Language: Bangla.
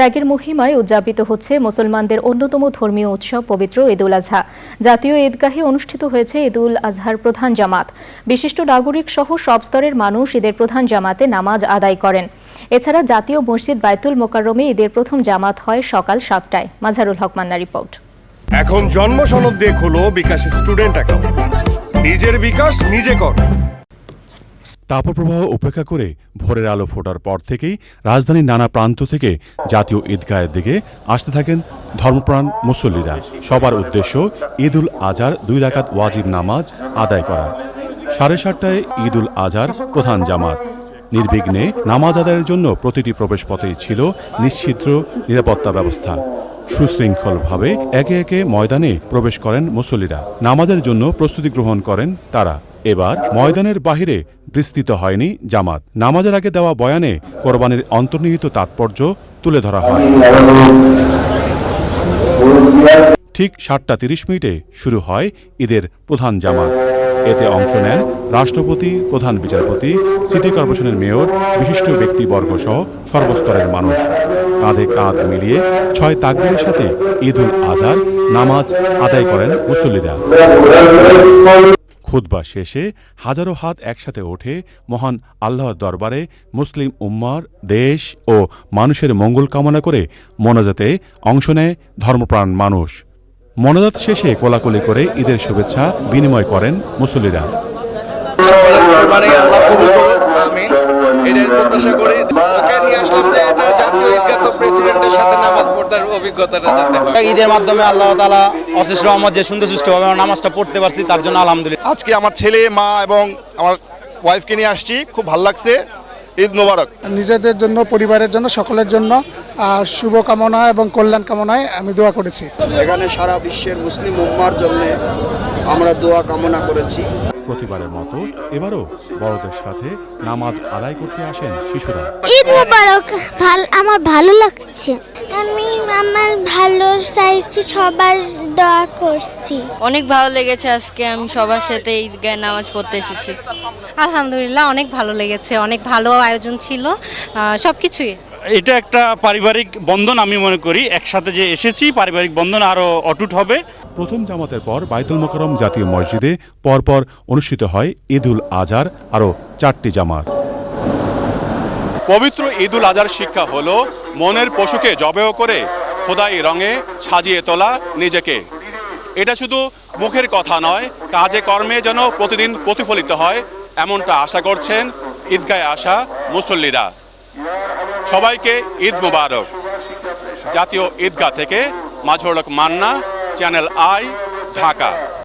ত্যাগের মহিমায় উদযাপিত হচ্ছে মুসলমানদের অন্যতম ধর্মীয় উৎসব পবিত্র ঈদুল আজহা। জাতীয় ঈদগাহে অনুষ্ঠিত হয়েছে ঈদুল আজহার প্রধান জামাত। বিশিষ্ট নাগরিক সহ সব স্তরের মানুষ ঈদের প্রধান জামাতে নামাজ আদায় করেন। এছাড়া জাতীয় মসজিদ বায়তুল মোকাররমে ঈদের প্রথম জামাত হয় সকাল সাতটায়। মাঝারুল হক মান্না রিপোর্ট। এখন জন্ম সনদ দিয়ে খোলো বিকাশ স্টুডেন্ট অ্যাকাউন্ট। নিজের বিকাশ নিজে কর। তাপপ্রবাহ উপেক্ষা করে ভোরের আলো ফোটার পর থেকেই রাজধানীর নানা প্রান্ত থেকে জাতীয় ঈদগাহের দিকে আসতে থাকেন ধর্মপ্রাণ মুসল্লিরা। সবার উদ্দেশ্য ঈদুল আজহার দুই রাকাত ওয়াজিব নামাজ আদায় করা। সাড়ে সাতটায় ঈদুল আজহার প্রধান জামাত। নির্বিঘ্নে নামাজ আদায়ের জন্য প্রতিটি প্রবেশপথেই ছিল নিশ্চিদ্র নিরাপত্তা ব্যবস্থা। সুশৃঙ্খলভাবে একে একে ময়দানে প্রবেশ করেন মুসল্লিরা। নামাজের জন্য প্রস্তুতি গ্রহণ করেন তারা। এবার ময়দানের বাহিরে বিস্তৃত হয়নি জামাত। নামাজের আগে দেওয়া বয়ানে কোরবানির অন্তর্নিহিত তাৎপর্য তুলে ধরা হয়। ঠিক সাতটা তিরিশ মিনিটে শুরু হয় ঈদের প্রধান জামাত। এতে অংশ নেন রাষ্ট্রপতি, প্রধান বিচারপতি, সিটি কর্পোরেশনের মেয়র, বিশিষ্ট ব্যক্তিবর্গ সহ সর্বস্তরের মানুষ। কাঁধে কাঁধ মিলিয়ে ছয় তাকবীরের সাথে ঈদুল আজহার নামাজ আদায় করেন মুসল্লিরা। খুতবা শেষে হাজারো হাত একসাথে ওঠে মহান আল্লাহর দরবারে মুসলিম উম্মার, দেশ ও মানুষের মঙ্গল কামনা করে মোনাজাতে অংশ নেয় ধর্মপ্রাণ মানুষ। মোনাজাত শেষে কোলাকুলি করে ঈদের শুভেচ্ছা বিনিময় করেন মুসল্লিরা। প্রত্যাশা করি ওকে নিয়ে আসলাম যে এটা জাতীয় ঈদগাহ তো প্রেসিডেন্টের সাথে নামাজ পড়তার অভিজ্ঞতাটা যাতে হয় ঈদের মাধ্যমে আল্লাহ তালা অশেষ রহমত যে সুন্দর সুষ্ঠুভাবে আমরা নামাজটা পড়তে পারছি তার জন্য আলহামদুলিল্লাহ। আজকে আমার ছেলে মা এবং আমার ওয়াইফকে নিয়ে আসছি খুব ভালো লাগছে। ঈদ মোবারক। নিজেদের জন্য পরিবারের জন্য সকলের জন্য শুভকামনা এবং কল্যাণ কামনায় আমি দোয়া করেছি। এখানে সারা বিশ্বের মুসলিম উম্মার জন্য আমরা দোয়া কামনা করেছি। প্রতিবারের মতো এবারও বড়দের সাথে নামাজ আদায় করতে আসেন শিশুরা। ঈদ মোবারক ভালো আমার ভালো লাগছে। আমি আমার ভালো চাইছি সবার দোয়া করছি। অনেক ভালো লেগেছে আজকে আমি সবার সাথে ঈদগাহ নামাজ পড়তে এসেছি। আলহামদুলিল্লাহ অনেক ভালো লেগেছে অনেক ভালো আয়োজন ছিল সব কিছুই এটা একটা পারিবারিক বন্ধন আমি মনে করি একসাথে যে এসেছি পারিবারিক বন্ধন আরও অটুট হবে। প্রথম জামাতের পর বাইতুল মোকরম জাতীয় মসজিদে পরপর অনুষ্ঠিত হয় ঈদুল আজহার আরও চারটি জামাত। পবিত্র ঈদুল আজহার শিক্ষা হলো মনের পশুকে জবেও করে খোদাই রঙে সাজিয়ে তোলা নিজেকে। এটা শুধু মুখের কথা নয়, কাজে কর্মে যেন প্রতিদিন প্রতিফলিত হয়, এমনটা আশা করছেন ঈদগায় আসা মুসল্লিরা। সবাইকে ঈদ মুবারক। জাতীয় ঈদগাহ থেকে মাঝরক মান্না, চ্যানেল আই, ঢাকা।